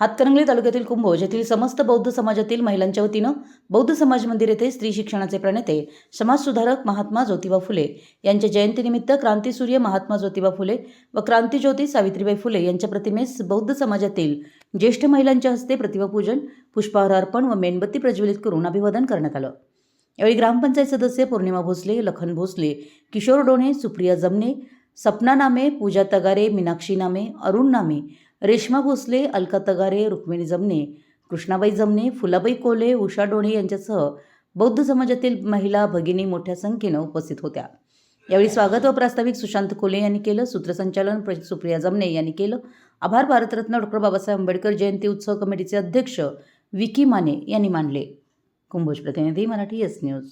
हातकणंगले तालुक्यातील कुंभोज येथील समस्त बौद्ध समाजातील महिलांच्या वतीनं बौद्ध समाज मंदिर येथे स्त्री शिक्षणाचे प्रणेते समाजसुधारक महात्मा ज्योतिबा फुले यांच्या जयंतीनिमित्त क्रांतीसूर्य महात्मा ज्योतिबा फुले व क्रांतीज्योती सावित्रीबाई फुले यांच्या प्रतिमेस बौद्ध समाजातील ज्येष्ठ महिलांच्या हस्ते प्रतिभापूजन पुष्पहार अर्पण व मेणबत्ती प्रज्वलित करून अभिवादन करण्यात आलं. यावेळी ग्रामपंचायत सदस्य पौर्णिमा भोसले लखन भोसले किशोर डोणे सुप्रिया जमने सपना नामे पूजा तगारे मीनाक्षी नामे अरुण नामे रेश्मा भोसले अलका तगारे रुक्मिणी जमने कृष्णाबाई जमने फुलाबाई कोले उषा डोणे यांच्यासह बौद्ध समाजातील महिला भगिनी मोठ्या संख्येनं उपस्थित होत्या. यावेळी स्वागत व प्रास्ताविक सुशांत कोले यांनी केलं सूत्रसंचालन प्र- सुप्रिया जमने यांनी केलं. आभार भारतरत्न डॉक्टर बाबासाहेब आंबेडकर जयंती उत्सव कमिटीचे अध्यक्ष विकी माने यांनी मानले. कुंभोज प्रतिनिधी मराठी एस न्यूज.